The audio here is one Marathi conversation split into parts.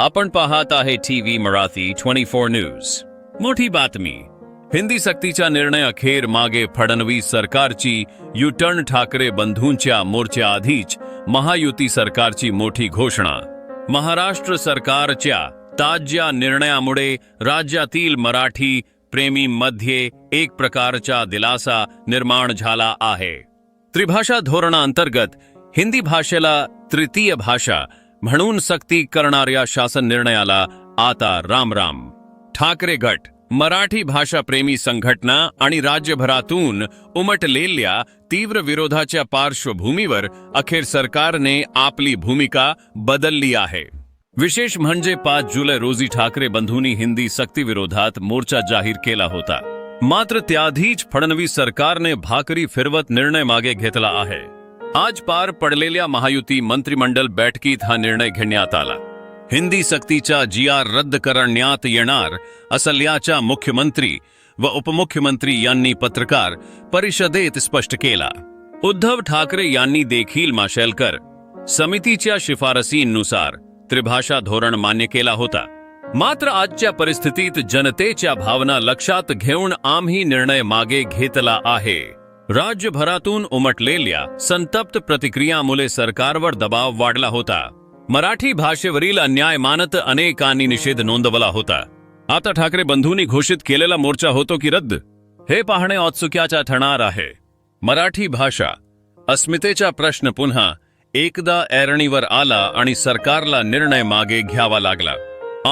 आपण पाहत आहे TV Marathi twenty four news. मोठी बातमी. हिंदी सक्तीचा निर्णय अखेर मागे फडणवीस सरकारची युटर्न ठाकरे बंधूंच्या मोर्चाआधीच महायुती सरकारची मोठी घोषणा. महाराष्ट्र सरकारच्या ताज्या निर्णयामुळे राज्यातील मराठी प्रेमीमध्ये एक प्रकारचा दिलासा निर्माण झाला आहे. त्रिभाषा धोरणाअंतर्गत हिंदी भाषेला तृतीय भाषा म्हणून सक्ती करणाऱ्या शासन निर्णयाला आता राम राम. ठाकरे गट मराठी भाषा प्रेमी संघटना आणि राज्यभरातून उमटलेल्या तीव्र विरोधाच्या पार्श्वभूमीवर अखेर सरकारने आपली भूमिका बदलली आहे. विशेष म्हणजे पाच जुलै रोजी ठाकरे बंधूंनी हिंदी सक्ती विरोधात मोर्चा जाहीर केला होता. मात्र त्याआधीच फडणवीस सरकारने भाकरी फिरवत निर्णय मागे घेतला आहे. आज पार पडलेल्या महायुती मंत्रिमंडळ बैठकीत हा निर्णय घेण्यात आला. हिंदी सक्तीचा जी आर रद्द करण्यात येणार असल्याचा मुख्यमंत्री व उपमुख्यमंत्री यांनी पत्रकार परिषदेत स्पष्ट केला. उद्धव ठाकरे यांनी देखील माशेलकर समितीच्या शिफारसींनुसार त्रिभाषा धोरण मान्य केला होता. मात्र आजच्या परिस्थितीत जनतेच्या भावना लक्षात घेऊन आम्ही निर्णय मागे घेतला आहे. राज्यभरातून उमटलेल्या संतप्त प्रतिक्रियामुळे सरकारवर दबाव वाढला होता. मराठी भाषेवरील अन्याय मानत अनेकांनी निषेध नोंदवला होता. आता ठाकरे बंधूंनी घोषित केलेला मोर्चा होतो की रद्द? हे पाहणे औत्सुक्याचा ठणार आहे. मराठी भाषा अस्मितेचा प्रश्न पुन्हा एकदा ऐरणीवर आला आणि सरकारला निर्णय मागे घ्यावा लागला.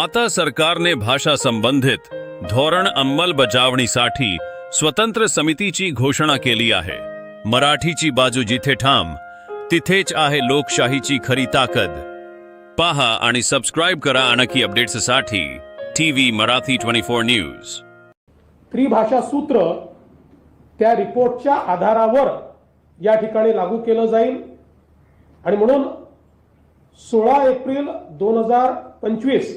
आता सरकारने भाषा संबंधित धोरण अंमलबजावणीसाठी स्वतंत्र समितीची घोषणा केली आहे. मराठीची बाजू जिथे ठाम तिथेच आहे लोकशाहीची खरी ताकद. पहा आणि सबस्क्राईब करा आणखी अपडेट्ससाठी TV Marathi twenty four news त्रिभाषा सूत्र त्या रिपोर्टच्या आधारावर या ठिकाणी लागू केलं जाईल. आणि म्हणून सोळा एप्रिल दोन हजार पंचवीस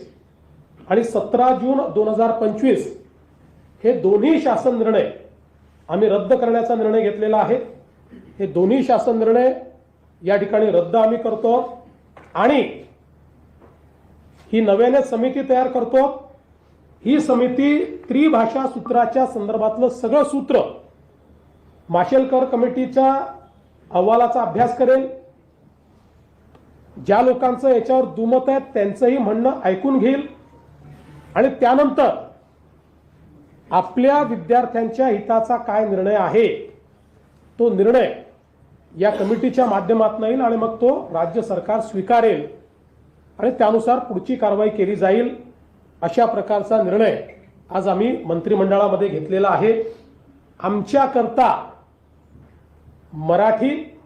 आणि सतरा जून दोन हजार पंचवीस हे दोन्ही शासन निर्णय आम्ही रद्द करण्याचा निर्णय घेतलेला आहे. हे दोन्ही शासन निर्णय या ठिकाणी रद्द आम्ही करतो आणि ही नव्याने समिती तयार करतो. ही समिती त्रिभाषा सूत्राच्या संदर्भातलं सगळं सूत्र माशेलकर कमिटीच्या अहवालाचा अभ्यास करेल. ज्या लोकांचं याच्यावर दुमत आहे त्यांचंही म्हणणं ऐकून घेईल. आणि त्यानंतर आपल्या विद्यार्थ्यांच्या हिताचा काय निर्णय आहे? तो निर्णय या कमिटीच्या माध्यमातून येईल आणि मग तो राज्य सरकार स्वीकारेल. आणि त्यानुसार पुढची कारवाई केली जाईल अशा प्रकारचा निर्णय आज आम्ही मंत्रिमंडळामध्ये घेतलेला आहे. आमच्याकरता मराठी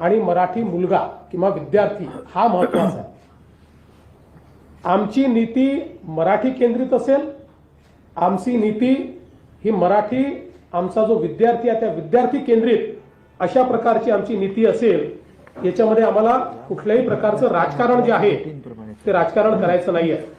आणि मराठी मुलगा किंवा विद्यार्थी हा महत्त्वाचा आहे. आमची नीती मराठी केंद्रित असेल आमची नीती ही मराठी आमचा जो विद्यार्थी आहे त्या विद्यार्थी केंद्रित अशा प्रकारची आमची नीती असेल याच्यामध्ये आम्हाला कुठल्याही प्रकारचं राजकारण जे आहे ते राजकारण करायचं नाही आहे